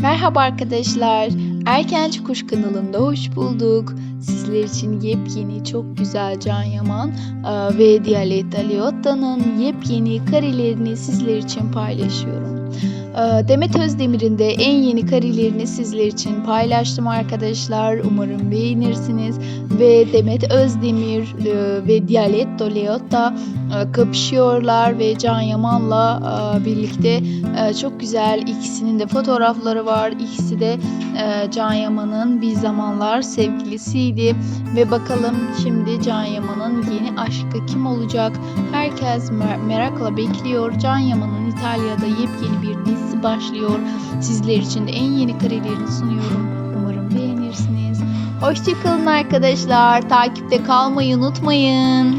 Merhaba arkadaşlar. Erkenci Kuş kanalında hoş bulduk. Sizler için yepyeni çok güzel Can Yaman e, ve Diyalet Aliotta'nın yepyeni karelerini sizler için paylaşıyorum. E, Demet Özdemir'in de en yeni karelerini sizler için paylaştım arkadaşlar. Umarım beğenirsiniz. Ve Demet Özdemir e, ve Diyalet Aliotta e, kapışıyorlar ve Can Yaman'la birlikte çok güzel ikisinin de fotoğrafları var. İkisi de e, Can Yaman'ın bir zamanlar sevgilisiydi ve bakalım şimdi Can Yaman'ın yeni aşkı kim olacak? Herkes mer- merakla bekliyor. Can Yaman'ın İtalya'da yepyeni bir dizisi başlıyor. Sizler için de en yeni karelerini sunuyorum. Umarım beğenirsiniz. Hoşçakalın arkadaşlar. Takipte kalmayı unutmayın.